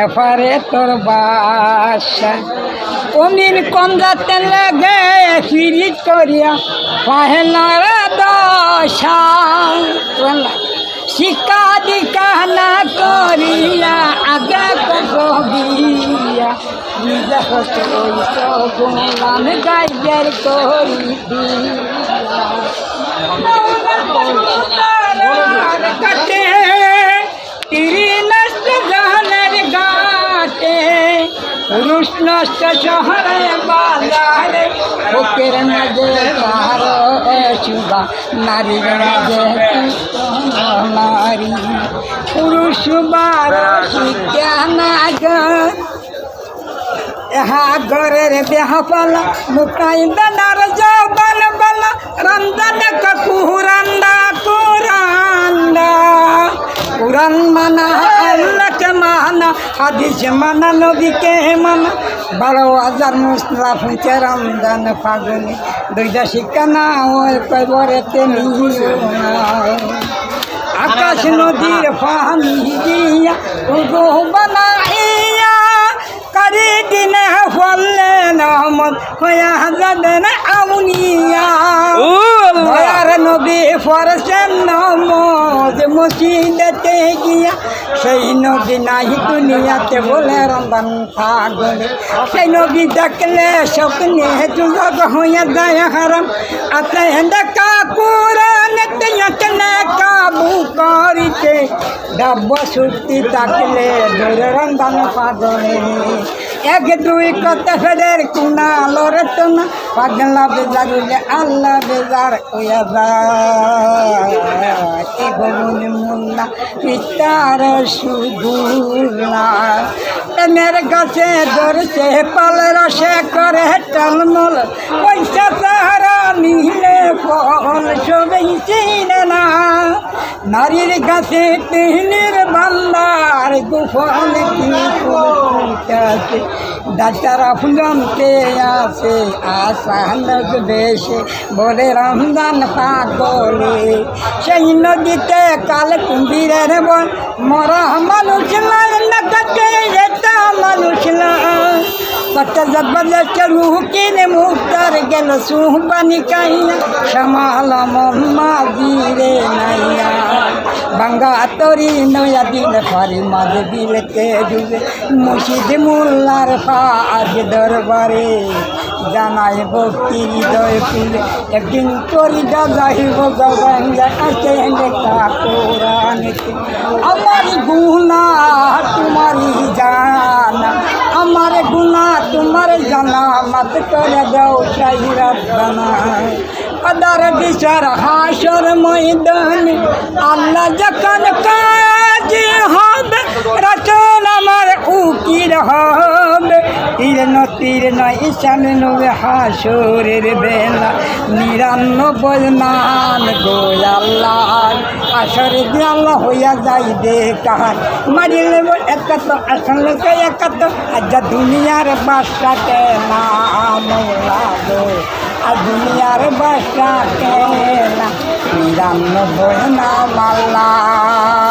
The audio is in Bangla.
এফারে তোর বাসা। কোনদিন কম যাতে লাগে ফিরিত করিয়া পাহেলার দশা। শিকা দীক্ষা না করিয়া আগে কবিয়া করি নষ্ট শহরে বাজারে বুকের মাঝে তার চুবা নারীর মাঝে নারী, পুরুষ বার শিক্ষা এহা ঘরের বেহা পালা মুকাই দাদার জবান বালা রমজান কুরান্ডা কুরান্ডা কুরান মানা মানা, হাদিস মানা, নবীকে মানা বারো হাজার মুসলা ফুঁচে রমজান ফাগুনি। দুইটা শিক্ষা না ওই কবরে আকাশ নদীর পানি দিয়া বানাইয়া কারি দিনে ফললে নহমত হইয়া যাবেন আউনিয়া। দয়ার নবী ফরসেন নমজ মসজিদেতে গিয়া সেই নবী নাহি দুনিয়াতে বলে রমজান ফাগুনে সেই নবী দেখলে স্বপ্নে যুগ হইয়া যায় হারাম আতে দেখা কুরানে তেয়াকলে কাবু করিতে ডাব্ব সুক্তি তাকলে দূরে রমজান ফাগুনে এক দুই কত ফেদের কুনা লরে তো না পাগলা বেজার আল্লাহ বেজার কইয়া পিতার সুদুল্লা। প্রেমের গাছে ধরছে পাল রসে করে টলমল, পয়সা ফল সবাই চিনে না। নারীর গাছে বান্দার গুফল কি ফুলটাছে ডাক্তার ফুলমতে আছে আসান দেশে। বলে রমজান পাগলে, সেই নদীতে কাল কুম্ভীরের বন। মরা মানুষ না মানুষ না। গেল সুহ বানি কাইয়া সমাল মম্মা বীরে নাইয়া বাঙ্গা তরি নয়া দিন ফারি মাঝ বিলতে ডুবে মুর্শিদ মোল্লার আজ দরবারে জানাই ভক্তি হৃদয় ফুলে একদিন তরি যাইব গঙ্গা আছে লেখা কোরআনেতে আমার গুণা তোমারই জানা আমার গুণা তোমার জানা, মত করে দাও শাহিরাত বানা আদার বিচার হাসর ময়দান, আল্লাহ যখন কাজ হবে রচন তীর ন তীর নয় ঈশান হাসরের বেলা। নিরানব্বই মান গো আল্লাহ, আসরে আল্লাহ হইয়া যাইবে কাহার মারিলে একাত আসন লোকে একাত আজ দুনিয়ার বাসাকে না মৌলা গো। আর দুনিয়ার বাসাকে না নিরানব্বই নাম আল্লাহ।